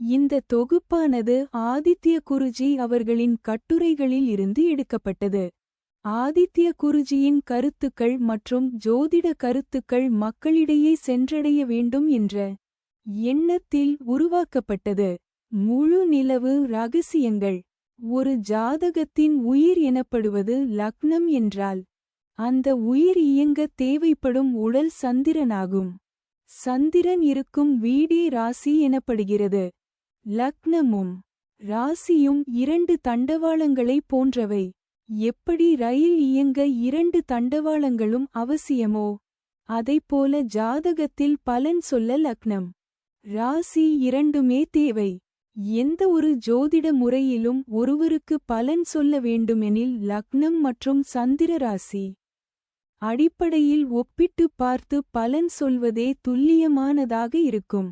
இந்த தொகுப்பானது ஆதித்ய குருஜி அவர்களின் கட்டுரைகளில் இருந்து எடுக்கப்பட்டது. ஆதித்ய குருஜியின் கருத்துக்கள் மற்றும் ஜோதிட கருத்துக்கள் மக்களிடையே சென்றடைய வேண்டும் என்ற எண்ணத்தில் உருவாக்கப்பட்டது. முழு நிலவு ரகசியங்கள். ஒரு ஜாதகத்தின் உயிர் எனப்படுவது லக்னம் என்றால் அந்த உயிர் இயங்க தேவைப்படும் உடல் சந்திரனாகும். சந்திரன் இருக்கும் வீடே ராசி எனப்படுகிறது. லக்னமும் ராசியும் இரண்டு தண்டவாளங்களைப் போன்றவை. எப்படி ரயில் இயங்க இரண்டு தண்டவாளங்களும் அவசியமோ? அதைப்போல ஜாதகத்தில் பலன் சொல்ல லக்னம். ராசி இரண்டுமே தேவை. எந்த ஒரு ஜோதிட முறையிலும் ஒருவருக்கு பலன் சொல்ல வேண்டுமெனில் லக்னம் மற்றும் சந்திர ராசி. அடிப்படையில் ஒப்பிட்டு பார்த்து பலன் சொல்வதே துல்லியமானதாக இருக்கும்.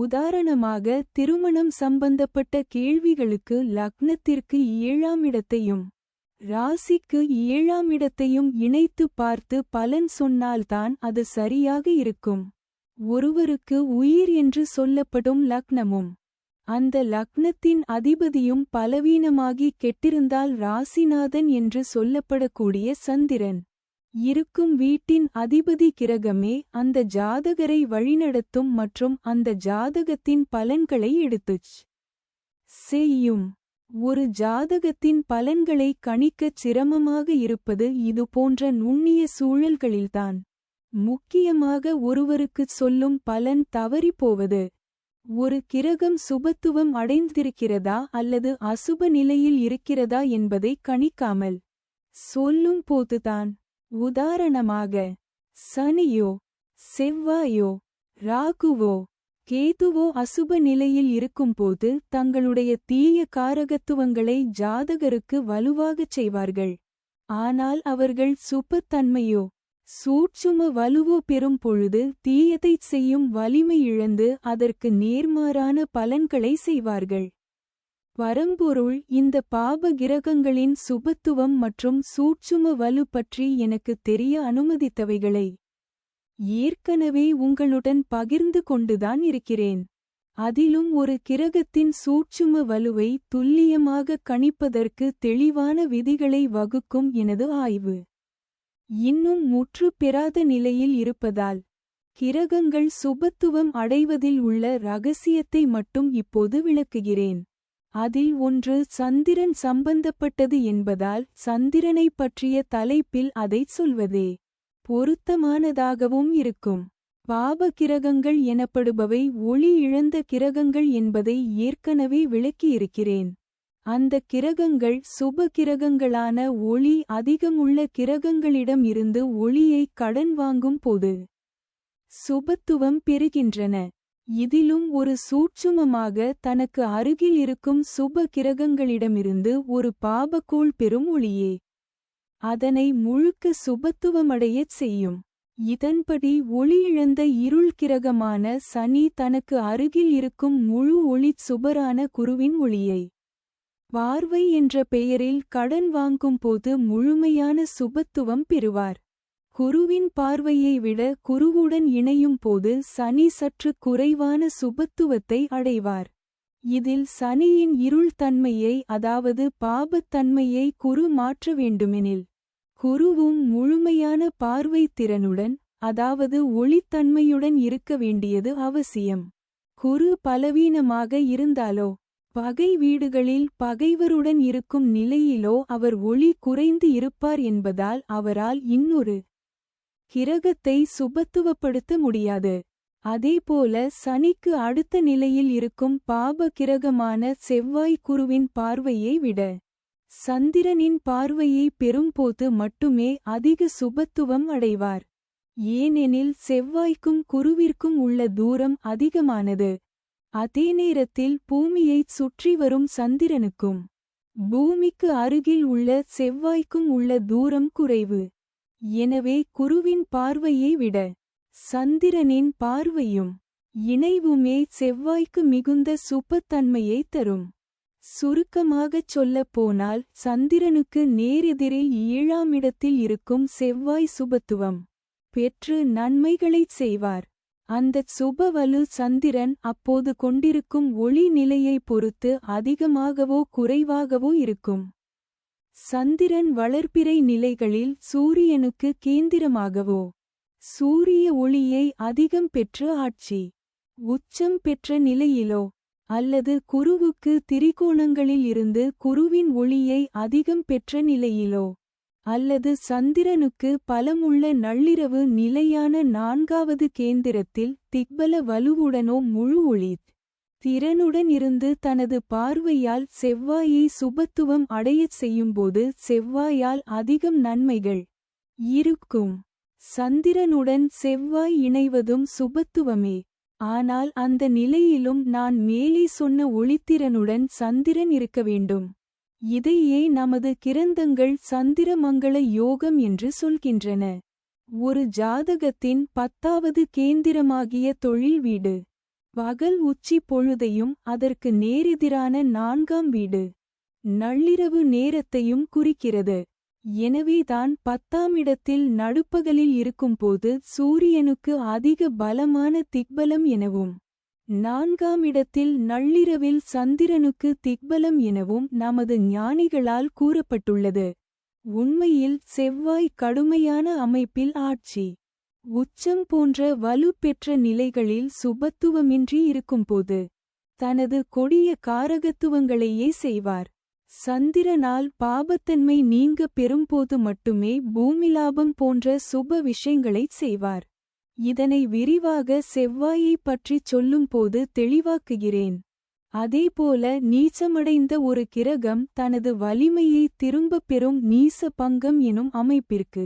உதாரணமாக திருமணம் சம்பந்தப்பட்ட கேள்விகளுக்கு லக்னத்திற்கு ஏழாம் இடத்தையும் ராசிக்கு ஏழாம் இடத்தையும் இணைத்து பார்த்து பலன் சொன்னால்தான் அது சரியாக இருக்கும். ஒருவருக்கு உயிர் என்று சொல்லப்படும் லக்னமும் அந்த லக்னத்தின் அதிபதியும் பலவீனமாகி கெட்டிருந்தால் ராசிநாதன் என்று சொல்லப்படக்கூடிய சந்திரன். இருக்கும் வீட்டின் அதிபதி கிரகமே அந்த ஜாதகரை வழிநடத்தும் மற்றும் அந்த ஜாதகத்தின் பலன்களை எடுத்துச் செய்யும். ஒரு ஜாதகத்தின் பலன்களை கணிக்கச் சிரமமாக இருப்பது இது போன்ற நுண்ணிய சூழல்களில்தான். முக்கியமாக ஒருவருக்குச் சொல்லும் பலன் தவறிப்போவது. ஒரு கிரகம் சுபத்துவம் அடைந்திருக்கிறதா அல்லது அசுப நிலையில் இருக்கிறதா என்பதை கணிக்காமல் சொல்லும் போதுதான். உதாரணமாக சனியோ செவ்வாயோ ராகுவோ கேதுவோ அசுப நிலையில் இருக்கும்போது தங்களுடைய தீய காரகத்துவங்களை ஜாதகருக்கு வலுவாகச் செய்வார்கள். ஆனால் அவர்கள் சுபத்தன்மையோ சூட்சும வலுவோ பெறும் பொழுது தீயதைச் செய்யும் வலிமை இழந்து அதற்கு நேர்மாறான பலன்களை செய்வார்கள். பரம்பொருள் இந்த பாப கிரகங்களின் சுபத்துவம் மற்றும் சூட்சும வலு பற்றி எனக்கு தெரிய அனுமதித்தவைகளை ஏற்கனவே உங்களுடன் பகிர்ந்து கொண்டுதான் இருக்கிறேன். அதிலும் ஒரு கிரகத்தின் சூட்சும வலுவை துல்லியமாக கணிப்பதற்கு தெளிவான விதிகளை வகுக்கும் எனது ஆய்வு. இன்னும் முற்று பெறாத நிலையில் இருப்பதால் கிரகங்கள் சுபத்துவம் அடைவதில் உள்ள ரகசியத்தை மட்டும் இப்போது விளக்குகிறேன். அதில் ஒன்று சந்திரன் சம்பந்தப்பட்டது என்பதால் சந்திரனைப் பற்றிய தலைப்பில் அதைச் சொல்வதே. பொருத்தமானதாகவும் இருக்கும். பாப கிரகங்கள் எனப்படுபவை ஒளி இழந்த கிரகங்கள் என்பதை ஏற்கனவே விளக்கியிருக்கிறேன். அந்த கிரகங்கள் சுப கிரகங்களான ஒளி அதிகமுள்ள கிரகங்களிடம் இருந்து ஒளியை கடன் வாங்கும் போது சுபத்துவம் பெறுகின்றன. இதிலும் ஒரு சூட்சுமமாக தனக்கு அருகில் இருக்கும் சுப கிரகங்களிடமிருந்து ஒரு பாபக்கோள் பெறும் ஒளியே. அதனை முழுக்க சுபத்துவமடையச் செய்யும். இதன்படி ஒளியிழந்த இருள் கிரகமான சனி தனக்கு அருகில் இருக்கும் முழு ஒளிச் சுபரான குருவின் ஒளியை. பார்வை என்ற பெயரில் கடன் வாங்கும்போது முழுமையான சுபத்துவம் பெறுவார். குருவின் பார்வையை விட குருவுடன் இணையும் போது சனி சற்று குறைவான சுபத்துவத்தை அடைவார். இதில் சனியின் இருள் தன்மையை அதாவது பாபத்தன்மையை குரு மாற்ற வேண்டுமெனில் குருவும் முழுமையான பார்வை திறனுடன் அதாவது ஒளித்தன்மையுடன் இருக்க வேண்டியது அவசியம். குரு பலவீனமாக இருந்தாலோ பகை வீடுகளில் பகைவருடன் இருக்கும் நிலையிலோ அவர் ஒளி குறைந்து இருப்பார் என்பதால் அவரால் இன்னொரு கிரகத்தை சுபத்துவப்படுத்த முடியாது. அதேபோல சனிக்கு அடுத்த நிலையில் இருக்கும் பாப கிரகமான செவ்வாய் குருவின் பார்வையை விட சந்திரனின் பார்வையை பெறும்போது மட்டுமே அதிக சுபத்துவம் அடைவார். ஏனெனில் செவ்வாய்க்கும் குருவிற்கும் உள்ள தூரம் அதிகமானது. அதே நேரத்தில் பூமியைச் சுற்றி வரும் சந்திரனுக்கும் பூமிக்கு அருகில் உள்ள செவ்வாய்க்கும் உள்ள தூரம் குறைவு. எனவே குருவின் பார்வையை விட சந்திரனின் பார்வையும் இணைவுமே செவ்வாய்க்கு மிகுந்த சுப்பத்தன்மையை தரும். சுருக்கமாகச் சொல்லப் போனால் சந்திரனுக்கு நேரெதிரில் ஏழாம் இடத்தில் இருக்கும் செவ்வாய் சுபத்துவம் பெற்று நன்மைகளைச் செய்வார். அந்தச் சுபவலு சந்திரன் அப்போது கொண்டிருக்கும் ஒளி நிலையை பொறுத்து அதிகமாகவோ குறைவாகவோ இருக்கும். சந்திரன் வளர்ப்பிறை நிலைகளில் சூரியனுக்கு கேந்திரமாகவோ? சூரிய ஒளியை அதிகம் பெற்று ஆட்சி. உச்சம் பெற்ற நிலையிலோ? அல்லது குருவுக்கு திரிகோணங்களில் இருந்து குருவின் ஒளியை அதிகம் பெற்ற நிலையிலோ? அல்லது சந்திரனுக்கு பலமுள்ள நள்ளிரவு நிலையான நான்காவது கேந்திரத்தில் திக்பல வலுவுடனோ முழு ஒளி திறனுடன் இருந்து தனது பார்வையால் செவ்வாயை சுபத்துவம் அடையச் செய்யும்போது செவ்வாயால் அதிகம் நன்மைகள் இருக்கும். சந்திரனுடன் செவ்வாய் இணைவதும் சுபத்துவமே. ஆனால் அந்த நிலையிலும் நான் மேலே சொன்ன ஒளித்திறனுடன் சந்திரன் இருக்க வேண்டும். இதையே நமது கிரந்தங்கள் சந்திரமங்கள யோகம் என்று சொல்கின்றன. ஒரு ஜாதகத்தின் பத்தாவது கேந்திரமாகிய தொழில் வீடு. பகல் உச்சி பொழுதையும் அதற்கு நேரெதிரான நான்காம் வீடு. நள்ளிரவு நேரத்தையும் குறிக்கிறது. எனவேதான் பத்தாம் இடத்தில் நடுப்பகலில் இருக்கும்போது சூரியனுக்கு அதிக பலமான திக்பலம் எனவும் நான்காம் இடத்தில் நள்ளிரவில் சந்திரனுக்கு திக்பலம் எனவும் நமது ஞானிகளால் கூறப்பட்டுள்ளது. உண்மையில் செவ்வாய் கடுமையான அமைப்பில் ஆட்சி. உச்சம் போன்ற வலு பெற்ற நிலைகளில் சுபத்துவமின்றி இருக்கும்போது தனது கொடிய காரகத்துவங்களையே செய்வார். சந்திரனால் பாபத்தன்மை நீங்க பெறும்போது மட்டுமே பூமிலாபம் போன்ற சுப விஷயங்களைச் செய்வார். இதனை விரிவாக செவ்வாயைப் பற்றிச் சொல்லும்போது தெளிவாக்குகிறேன். அதேபோல நீச்சமடைந்த ஒரு கிரகம் தனது வலிமையை திரும்பப் பெறும் நீச பங்கம் எனும் அமைப்பிற்கு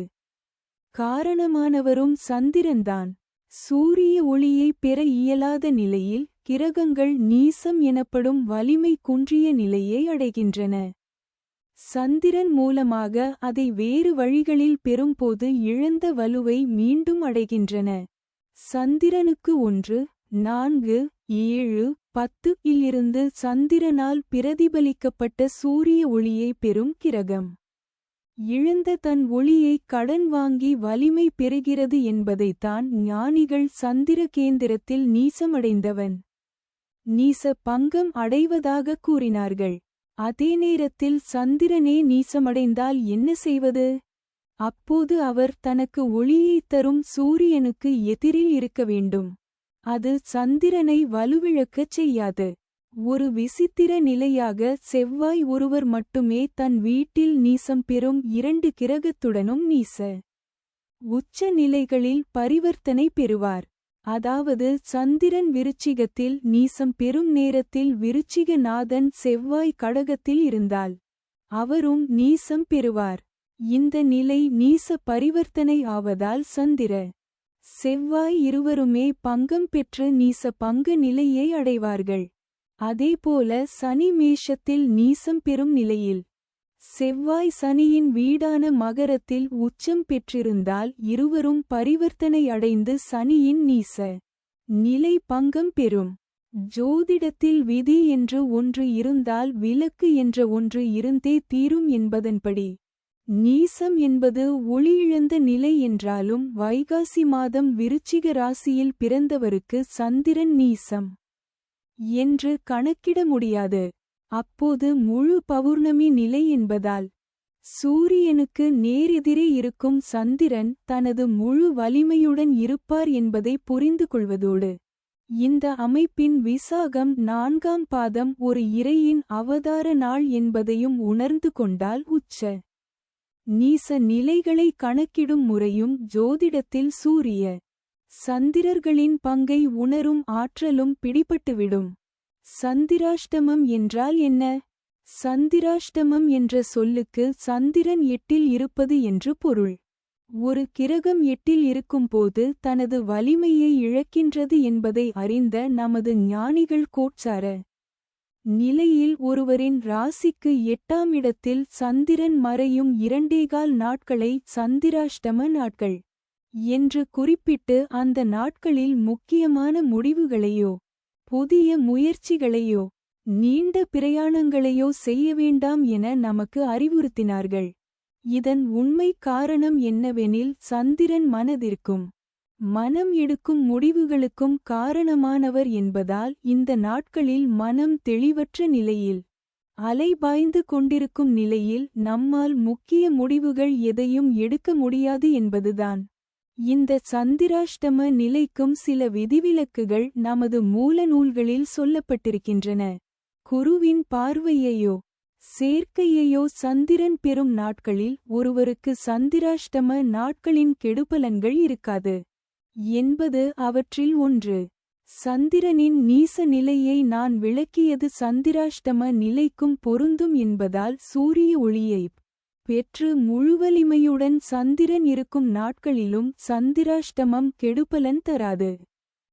காரணமானவரும் சந்திரன்தான். சூரிய ஒளியை பெற இயலாத நிலையில் கிரகங்கள் நீசம் எனப்படும் வலிமை குன்றிய நிலையை அடைகின்றன. சந்திரன் மூலமாக அதை வேறு வழிகளில் பெறும்போது இழந்த வலுவை மீண்டும் அடைகின்றன. சந்திரனுக்கு ஒன்று நான்கு ஏழு பத்து இலிருந்து சந்திரனால் பிரதிபலிக்கப்பட்ட சூரிய ஒளியை பெறும் கிரகம். இழந்த தன் ஒளியை கடன் வாங்கி வலிமை பெறுகிறது என்பதைத்தான் ஞானிகள் சந்திர கேந்திரத்தில் நீசமடைந்தவன். நீச பங்கம் அடைவதாக கூறினார்கள். அதே நேரத்தில் சந்திரனே நீசமடைந்தால் என்ன செய்வது? அப்போது அவர் தனக்கு ஒளியைத் தரும் சூரியனுக்கு எதிரில் இருக்க வேண்டும். அது சந்திரனை வலுவிழக்கச் செய்யாது. ஒரு விசித்திர நிலையாக செவ்வாய் ஒருவர் மட்டுமே தன் வீட்டில் நீசம் பெறும் இரண்டு கிரகத்துடனும் நீச உச்ச நிலைகளில் பரிவர்த்தனை பெறுவார். அதாவது சந்திரன் விருச்சிகத்தில் நீசம் பெறும் நேரத்தில் விருச்சிகநாதன் செவ்வாய் கடகத்தில் இருந்தால் அவரும் நீசம் பெறுவார். இந்த நிலை நீச பரிவர்த்தனை ஆவதால் சந்திர செவ்வாய் இருவருமே பங்கம் பெற்று நீச பங்கு நிலையை அடைவார்கள். அதேபோல சனி மேஷத்தில் நீசம் பெறும் நிலையில். செவ்வாய் சனியின் வீடான மகரத்தில் உச்சம் பெற்றிருந்தால் இருவரும் பரிவர்த்தனை அடைந்து சனியின் நீச நிலை பங்கம் பெறும். ஜோதிடத்தில் விதி என்று ஒன்று இருந்தால் விலக்கு என்ற ஒன்று இருந்தே தீரும் என்பதன்படி. நீசம் என்பது ஒளியிழந்த நிலை என்றாலும் வைகாசி மாதம் விருச்சிக ராசியில் பிறந்தவருக்கு சந்திரன் நீசம். என்று கணக்கிட முடியாது. அப்போது முழு பௌர்ணமி நிலை என்பதால் சூரியனுக்கு நேரெதிரே இருக்கும் சந்திரன் தனது முழு வலிமையுடன் இருப்பார் என்பதை புரிந்து கொள்வதோடு இந்த அமைப்பின் விசாகம் நான்காம் பாதம் ஒரு இறையின் அவதார நாள் என்பதையும் உணர்ந்து கொண்டால் உச்ச நீச நிலைகளை கணக்கிடும் முறையும் ஜோதிடத்தில் சூரிய சந்திரர்களின் பங்கை உணரும் ஆற்றலும் பிடிபட்டுவிடும். சந்திராஷ்டமம் என்றால் என்ன? சந்திராஷ்டமம் என்ற சொல்லுக்கு சந்திரன் எட்டில் இருப்பது என்று பொருள். ஒரு கிரகம் எட்டில் இருக்கும்போது தனது வலிமையை இழக்கின்றது என்பதை அறிந்த நமது ஞானிகள் கோட்சார. நிலையில் ஒருவரின் ராசிக்கு எட்டாம் இடத்தில் சந்திரன் மறையும் இரண்டேகால் நாட்களை சந்திராஷ்டம நாட்கள். என்று குறிப்பிட்டு அந்த நாட்களில் முக்கியமான முடிவுகளையோ புதிய முயற்சிகளையோ நீண்ட பிரயாணங்களையோ செய்ய வேண்டாம் என நமக்கு அறிவுறுத்தினார்கள். இதன் உண்மை காரணம் என்னவெனில் சந்திரன் மனதிற்கும் மனம் எடுக்கும் முடிவுகளுக்கும் காரணமானவர் என்பதால் இந்த நாட்களில் மனம் தெளிவற்ற நிலையில் அலைபாய்ந்து கொண்டிருக்கும் நிலையில் நம்மால் முக்கிய முடிவுகள் எதையும் எடுக்க முடியாது என்பதுதான். இந்த சந்திராஷ்டம நிலைக்கும் சில விதிவிலக்குகள் நமது மூல நூல்களில் சொல்லப்பட்டிருக்கின்றன. குருவின் பார்வையையோ சேர்க்கையையோ சந்திரன் பெறும் நாட்களில் ஒருவருக்கு சந்திராஷ்டம நாட்களின் கெடுபலன்கள் இருக்காது. என்பது அவற்றில் ஒன்று. சந்திரனின் நீச நிலையை நான் விளக்கியது சந்திராஷ்டம நிலைக்கும் பொருந்தும் என்பதால் சூரிய ஒளியைப் பெற்று முழுவலிமையுடன் சந்திரன் இருக்கும் நாட்களிலும் சந்திராஷ்டமம் கெடுபலன் தராது.